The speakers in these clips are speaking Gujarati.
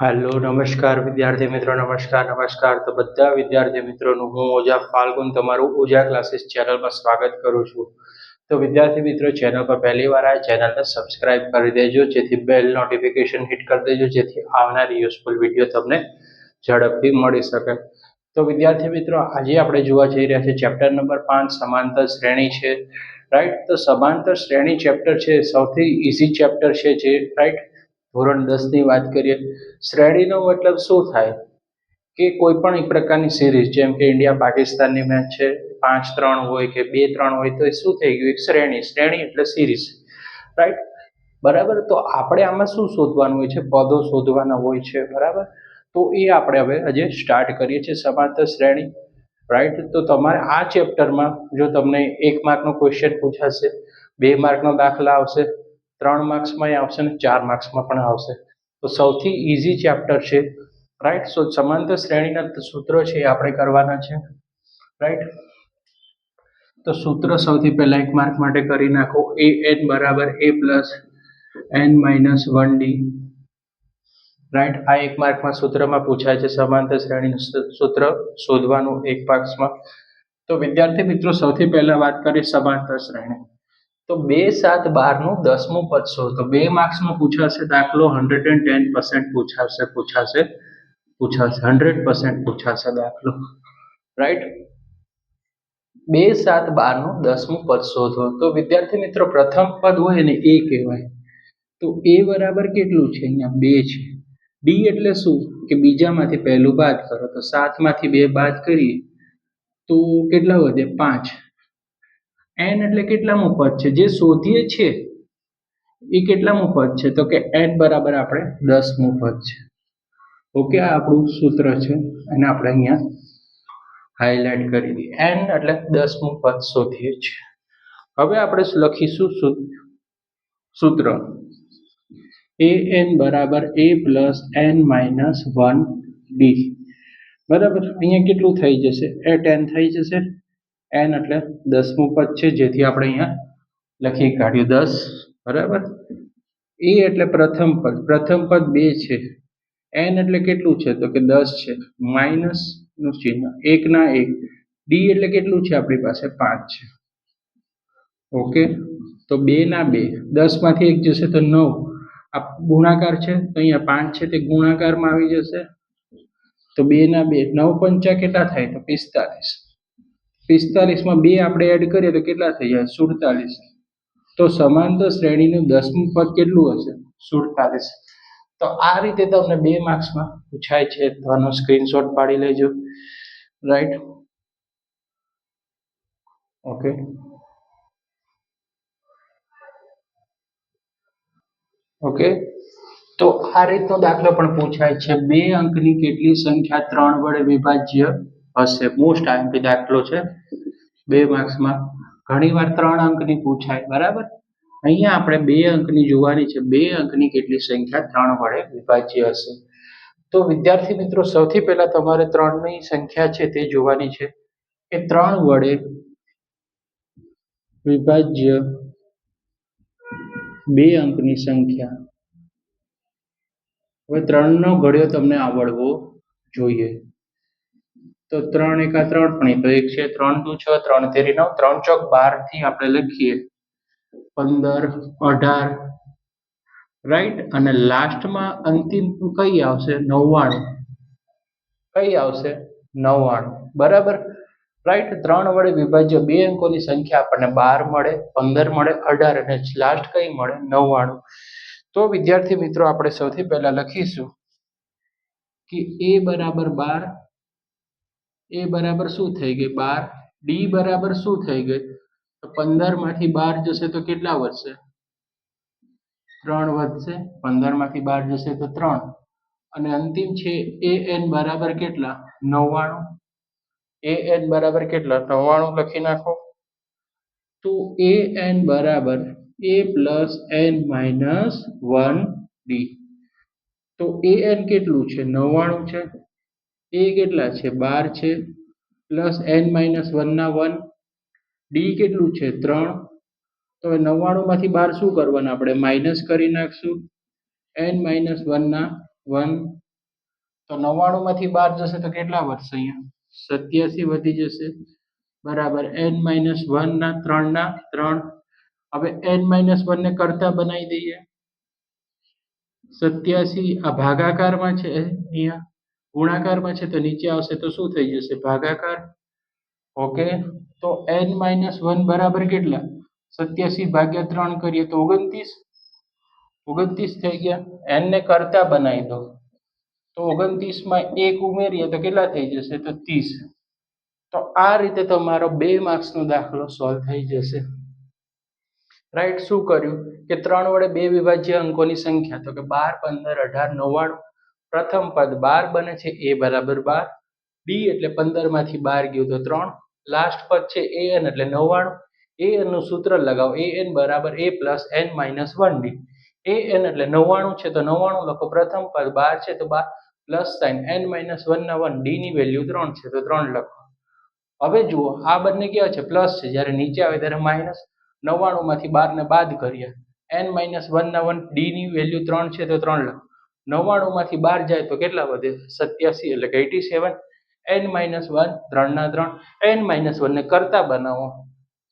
હાલો, નમસ્કાર વિદ્યાર્થી મિત્રો, નમસ્કાર નમસ્કાર. તો બધા વિદ્યાર્થી મિત્રોનું હું ઓજા ફાલ્ગુન, તમારું ઓજા ક્લાસીસ ચેનલમાં સ્વાગત કરું છું. તો વિદ્યાર્થી મિત્રો, ચેનલ પર પહેલી વાર આ ચેનલને સબસ્ક્રાઇબ કરી દેજો, જેથી બેલ નોટિફિકેશન હિટ કરી દેજો, જેથી આવનારી યુઝફુલ વીડિયો તમને ઝડપથી મળી શકે. તો વિદ્યાર્થી મિત્રો, આજે આપણે જોવા જઈ રહ્યા છીએ, ચેપ્ટર નંબર પાંચ, સમાંતર શ્રેણી છે. રાઈટ? તો સમાંતર શ્રેણી ચેપ્ટર છે, સૌથી ઇઝી ચેપ્ટર છે જે, રાઈટ? ધોરણ દસની વાત કરીએ, શ્રેણીનો મતલબ શું થાય? કે કોઈ પણ એક પ્રકારની સિરીઝ જેમ કે ઇન્ડિયા પાકિસ્તાનની મેચ છે, પાંચ ત્રણ હોય કે બે ત્રણ હોય, તો એ શું થઈ ગયું? એક શ્રેણી શ્રેણી એટલે સિરીઝ રાઈટ બરાબર? તો આપણે આમાં શું શોધવાનું હોય છે? પદો શોધવાના હોય છે, બરાબર? તો એ આપણે હવે આજે સ્ટાર્ટ કરીએ છીએ સમાંતર શ્રેણી. રાઈટ તો તમારે આ ચેપ્ટરમાં જો તમને એક માર્કનો ક્વેશ્ચન પૂછાશે, બે માર્કનો દાખલા આવશે ત્રણ માર્ક્સમાં આવશે ને ચાર માર્ક્સમાં પણ આવશે. તો સૌથી ઇઝી ચેપ્ટર છે રાઈટ સો સમાંતર શ્રેણીના સૂત્રો છે એ આપણે કરવાના છે રાઈટ તો સૂત્ર સૌથી પહેલા એક માર્ક માટે કરી નાખો એ એન બરાબર A plus N minus one D right આ એક માર્કમાં સૂત્રમાં પૂછાય છે સમાંતર શ્રેણીનું સૂત્ર શોધવાનું એક માર્ક્સમાં. તો વિદ્યાર્થી મિત્રો, સૌથી પહેલા વાત કરીએ સમાંતર શ્રેણી. તો બે સાત બારનું દસમું પદ તો બે માર્ક્સમાં પૂછાશે દાખલો હંડ્રેડ એન્ડ ટેન પર્સન્ટ પૂછાશે પૂછાશે પૂછાશે. હંડ્રેડ પર્સન્ટ પૂછાશે દાખલો. રાઈટ બે સાત બારનું દસમું પદ શોધો. તો વિદ્યાર્થી મિત્રો, પ્રથમ પદ હોય ને એ કહેવાય. તો એ બરાબર કેટલું છે? અહીંયા બે છે. ડી એટલે શું? કે બીજામાંથી પહેલું બાદ કરો. તો સાતમાંથી બે બાદ કરીએ તો કેટલા વધે? પાંચ. એન એટલે કેટલામું પદ છે? જે શોધીએ છીએ, એ કેટલામું પદ છે? તો કે એન બરાબર આપણે દસમું પદ છે. ઓકે, આ આપણું સૂત્ર છે. અને આપણે અહીંયા હાઇલાઇટ કરી દઈએ. એન એટલે દસમું પદ શોધીએ છીએ. હવે આપણે લખીશું સૂત્ર. એ એન બરાબર A plus N minus one D બરાબર? અહીંયા કેટલું થઈ જશે? એ ટેન થઈ જશે. એન એટલે દસમું પદ છે, જેથી આપણે અહીંયા લખી કાઢ્યું. દસ, બરાબર? એ એટલે પ્રથમ પદ. પ્રથમ પદ બે છે. એન એટલે કેટલું છે? તો કે દસ છે. માઇનસનું ચિહ્ન. એક ના એક. ડી એટલે કેટલું છે આપણી પાસે? પાંચ છે. ઓકે તો બે ના બે. દસમાંથી એક જશે તો નવ. આ ગુણાકાર છે? તો અહીંયા પાંચ છે, તે ગુણાકારમાં આવી જશે. તો બે ના બે. નવ પંચા કેટલા થાય? તો પિસ્તાલીસ. પિસ્તાલીસમાં બે આપણે એડ કરીએ તો કેટલા થઈ જાય? સુડતાલીસ. તો સમાંતર શ્રેણીનું દસમું પદ કેટલું હશે? સુડતાલીસ. તો આ રીતે તમને બે માર્ક્સમાં પૂછાય છે. તો સ્ક્રીનશોટ પાડી લેજો. રાઈટ ઓકે ઓકે તો આ રીતનો દાખલો પણ પૂછાય છે. બે અંકની કેટલી સંખ્યા ત્રણ વડે વિભાજ્ય હશે? મોસ્ટ આઈએમપી દાખલો છે. બે માર્ક્સમાં ઘણીવાર ત્રણ અંકની પૂછાય, બરાબર? અહીંયા આપણે બે અંકની જોવાની છે. બે અંકની કેટલી સંખ્યા? ત્રણ વડે વિભાજ્ય હશે. તો વિદ્યાર્થી મિત્રો, સૌથી પહેલા તમારે ત્રણની સંખ્યા છે તે જોવાની છે કે ત્રણ વડે વિભાજ્ય બે અંકની સંખ્યા. હવે ત્રણનો ઘડ્યો તમને આવડવો જોઈએ. તો ત્રણ એકા ત્રણ પણ તો એક છે, ત્રણ દુ છ, ત્રણ તેરી નવ, ત્રણ ચોક બારથી આપણે લખીએ. પંદર, અઢાર રાઈટ અને લાસ્ટમાં અંતિમ કઈ આવશે? નવ્વાણું. કઈ આવશે? નવ્વાણું. બરાબર? રાઈટ ત્રણ વડે વિભાજ્ય. બે અંકોની સંખ્યા આપણને બાર મળે, પંદર મળે, અઢાર અને લાસ્ટ કઈ મળે? નવ્વાણું. તો વિદ્યાર્થી મિત્રો, આપણે સૌથી પહેલા લખીશું કે એ બરાબર બાર એ બરાબર શું થઈ ગઈ? બાર. ડી બરાબર શું થઈ ગઈ? તો પંદરમાંથી બાર જશે તો કેટલા વધશે? ત્રણ વધશે. પંદરમાંથી બાર જશે તો ત્રણ. અને અંતિમ છે એ એન બરાબર કેટલા? નવ્વાણું. એ એન બરાબર કેટલા? નવ્વાણું લખી નાખો. તો એ એન બરાબર A plus N minus one D. તો એ એન કેટલું છે? નવ્વાણું છે. એ કેટલા છે? બાર છે. પ્લસ એન માઇનસ વનના વન. ડી કેટલું છે? ત્રણ. તો હવે નવ્વાણુંમાંથી બાર શું કરવાના આપણે? માઇનસ કરી નાખશું. એન માઇનસ વનના વન. તો નવ્વાણુંમાંથી બાર જશે તો કેટલા વધશે અહીંયા? સત્યાસી વધી જશે. બરાબર. એન માઇનસ વનના ત્રણના ત્રણ. હવે એન માઇનસ વનને કરતા બનાવી દઈએ. સત્યાસી આ ભાગાકારમાં છે અહીંયા. ગુણાકારમાં છે તો નીચે આવશે તો શું થઈ જશે? ભાગાકાર? ઓકે. તો એન માઇનસ વન બરાબર કેટલા? સત્યાસી ભાગ્યા ત્રણ કરીએ તો ઓગણત્રીસ. ઓગણત્રીસ થઈ ગયા. એન ને કરતા બનાવી દો. તો ઓગણત્રીસમાં એક ઉમેરીએ તો કેટલા થઈ જશે? તો ત્રીસ. તો આ રીતે તમારો બે માર્ક્સનો દાખલો સોલ્વ થઈ જશે. રાઈટ શું કર્યું? કે ત્રણ વડે બે વિભાજ્ય અંકોની સંખ્યા, તો કે બાર, પંદર, અઢાર, નવ્વાણું. પ્રથમ પદ બાર બને છે, એ બરાબર બાર. ડી એટલે પંદરમાંથી બાર ગયું તો ત્રણ. લાસ્ટ પદ છે, એ એન એટલે નવ્વાણું. એ એનનું સૂત્ર લગાવો, એ બરાબર A plus N minus one D A N એટલે નવ્વાણું છે, તો નવ્વાણું લખો. પ્રથમ પદ બાર છે, તો બાર. પ્લસ સાઇન એન માઇનસ વનના વન ડીની વેલ્યુ ત્રણ છે, તો ત્રણ લખો. હવે જુઓ, આ બંને કેવા છે? પ્લસ છે, જ્યારે નીચે આવે ત્યારે માઇનસ નવ્વાણું માંથી બાર ને બાદ કરીએ. એન માઇનસ વન ના વન ડી ની વેલ્યુ ત્રણ છે, તો ત્રણ લખો. નવ્વાણું માંથી બાર જાય તો કેટલા વધે? સત્યાસી, એટલે કે eighty seven. N minus one ત્રણ ના ત્રણ. એન માઇનસ વન ને કરતા બનાવો.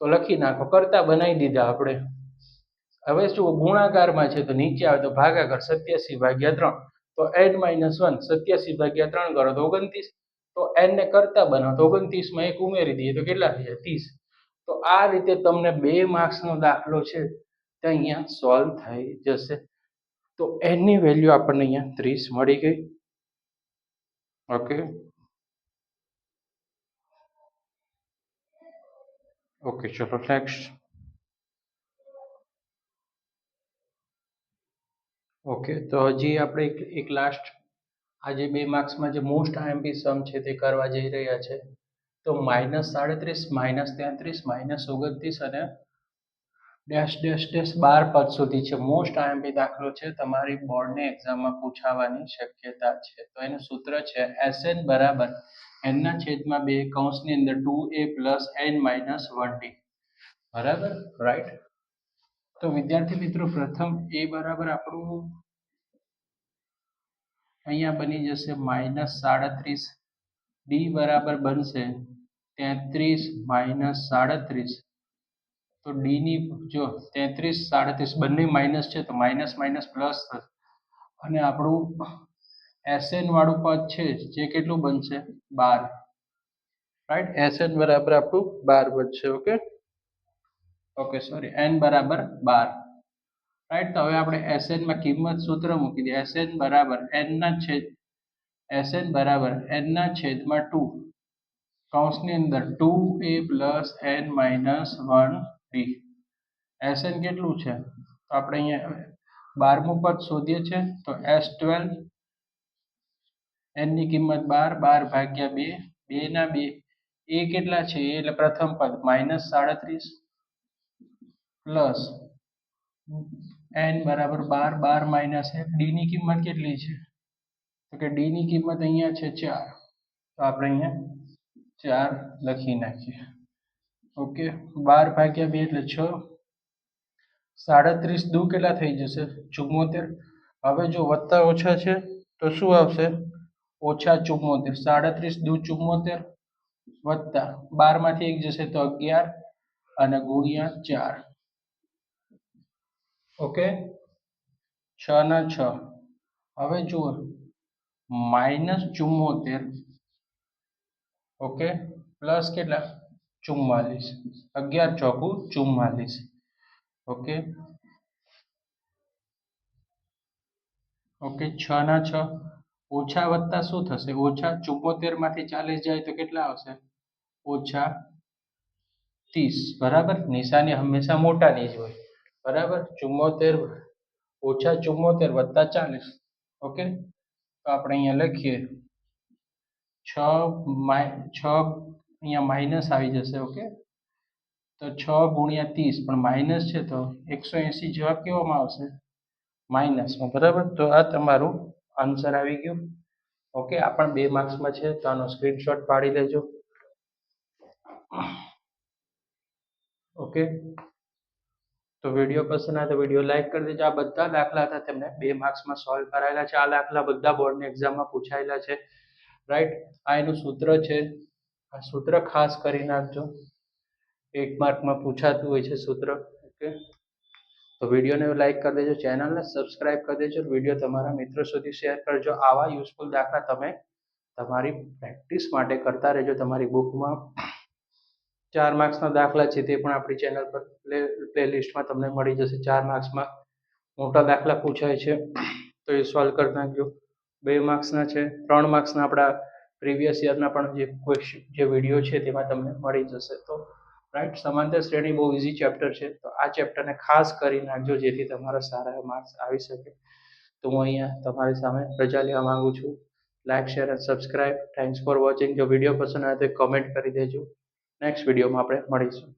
તો લખી નાખો, કરતા બનાવી દીધા આપણે. હવે શું ગુણાકારમાં છે તો નીચે આવે તો ભાગાકાર સત્યાસી ભાગ્યા ત્રણ. તો એન માઇનસ વન, સત્યાસી ભાગ્યા ત્રણ કરો તો ઓગણત્રીસ. તો એન ને કરતા બનાવો, તો ઓગણત્રીસમાં એક ઉમેરી દઈએ તો કેટલા થઈ જાય ત્રીસ. તો આ રીતે તમને બે માર્ક્સનો દાખલો છે. તે અહીંયા સોલ્વ થઈ જશે. તો એની વેલ્યુ આપણને અહીંયા ત્રીસ મળી ગઈ. ઓકે ઓકે ચલો નેક્સ્ટ ઓકે તો હજી આપણે એક લાસ્ટ આજે બે માર્ક્સમાં જે મોસ્ટ આઈએમપી સમ છે તે કરવા જઈ રહ્યા છે. તો માઇનસ સાડત્રીસ માઇનસ તેત્રીસ માઇનસ ઓગણત્રીસ અને ડેશ ડેશ ડેશ બાર પદ સુધી છે. મોસ્ટ આઈએમપી દાખલો છે. તમારી બોર્ડની એક્ઝામમાં પૂછાવાની શક્યતા છે. તો એનું સૂત્ર છે એસ એન બરાબર એનના છેદમાં બે કૌંસની અંદર two A plus N minus one D બરાબર? રાઈટ તો વિદ્યાર્થી મિત્રો, પ્રથમ એ બરાબર આપણું અહીંયા બની જશે માઇનસ સાડત્રીસ. ડી બરાબર બનશે તેત્રીસ માઇનસ સાડત્રીસ. તો ડીની જો તેત્રીસ, સાડત્રીસ બંને માઇનસ છે તો માઇનસ માઇનસ પ્લસ થશે. અને આપણું એસએન વાળું પદ છે જે કેટલું બનશે? બાર. રાઈટ એસએન બરાબર આપણું બાર બનશે ઓકે ઓકે સોરી એન બરાબર બાર. રાઈટ તો હવે આપણે એસએનમાં કિંમત સૂત્ર મૂકી દઈએ. એસએન બરાબર એનના છેદ. એસએન બરાબર એનના છેદમાં ટુ કૌંસની અંદર two A plus N minus one D SN કેટલું છે? તો આપણે અહીંયા બારમું પદ શોધીએ છીએ, તો એસ ટ્વેલ્વ એનની કિંમત બાર બાર ભાગ્યા બે બે ના બે. એ કેટલા છે? એ એટલે પ્રથમ પદ માઇનસ સાડત્રીસ પ્લસ એન બરાબર બાર બાર માઇનસ એક ડી ની કિંમત કેટલી છે? તો કે ડી ની કિંમત અહીંયા છે ચાર. તો આપણે અહીંયા ચાર લખી નાખીએ. ઓકે બાર ભાગ્યા બે એટલે છ સાડત્રીસ દુ કેટલા થઈ જશે ચુમ્મોતેર હવે જો વત્તા ઓછા છે તો શું આવશે ઓછા ચુમ્મોતેર સાડત્રીસ દુ ચુમ્મોતેર વત્તા બારમાંથી એક જશે તો અગિયાર અને ગુણ્યા ચાર ઓકે છ ના છ હવે જુઓ માઇનસ ચુમ્મોતેર ઓકે પ્લસ કેટલા ચુમ્માલીસ અગિયાર ચોકું ચુમ્માલીસ ઓકે ઓકે છ ના છ ઓછા વત્તા શું થશે ઓછા ચુમ્મોતેરમાંથી ચાલીસ જાય તો કેટલા આવશે ઓછા ત્રીસ બરાબર નિશાની હંમેશા મોટાની જ હોય બરાબર ચુમ્મોતેર ઓછા ચુમ્મોતેર વત્તા ચાલીસ ઓકે તો આપણે અહીંયા લખીએ છ માઈ છ અહીંયા માઇનસ આવી જશે, ઓકે? તો છ ગુણ્યા ત્રીસ, પણ માઇનસ છે તો એકસો એંસી જવાબ કેવામાં આવશે? માઇનસમાં, બરાબર? તો આ તમારું આન્સર આવી ગયું. ઓકે, આ પણ બે માર્ક્સમાં છે, તો આનો સ્ક્રીનશોટ પાડી લેજો. ઓકે? તો વીડિયો પસંદ આવે તો વીડિયો લાઈક કરી દેજો. આ બધા દાખલા હતા તેમને બે માર્ક્સમાં સોલ્વ કરાયેલા છે. આ દાખલા બધા બોર્ડની એક્ઝામમાં પૂછાયેલા છે. રાઈટ? આ એનું સૂત્ર છે આ સૂત્ર ખાસ કરી નાખજો. એક માર્કમાં પૂછાતું હોય છે સૂત્ર. ઓકે? તો વિડીયોને લાઈક કરી દેજો, ચેનલને સબસ્ક્રાઇબ કરી દેજો વીડિયો તમારા મિત્રો સુધી શેર કરજો. આવા યુઝફુલ દાખલા તમે તમારી પ્રેક્ટિસ માટે કરતા રહેજો. તમારી બુકમાં ચાર માર્ક્સના દાખલા છે તે પણ આપણી ચેનલ પર પ્લે, પ્લેલિસ્ટમાં તમને મળી જશે. ચાર માર્ક્સમાં મોટા દાખલા પૂછાય છે. તો એ સોલ્વ કરી નાખજો. બે માર્ક્સના છે, ત્રણ માર્ક્સના આપણા પ્રીવિયસ યરના પણ જે ક્વેશ્ચન જે વીડિયો છે તેમાં તમને મળી જશે. તો રાઈટ સમાંતર શ્રેણી બહુ ઇઝી ચેપ્ટર છે. તો આ ચેપ્ટરને ખાસ કરી નાખજો જેથી તમારા સારા માર્ક્સ આવી શકે. તો હું અહીંયા તમારી સામે રજા લેવા માંગુ છું. લાઇક શેર અને સબસ્ક્રાઇબ થેન્ક્સ ફોર વોચિંગ જો વીડિયો પસંદ આવે તો કમેન્ટ કરી દેજો. નેક્સ્ટ વિડીયોમાં આપણે મળીશું.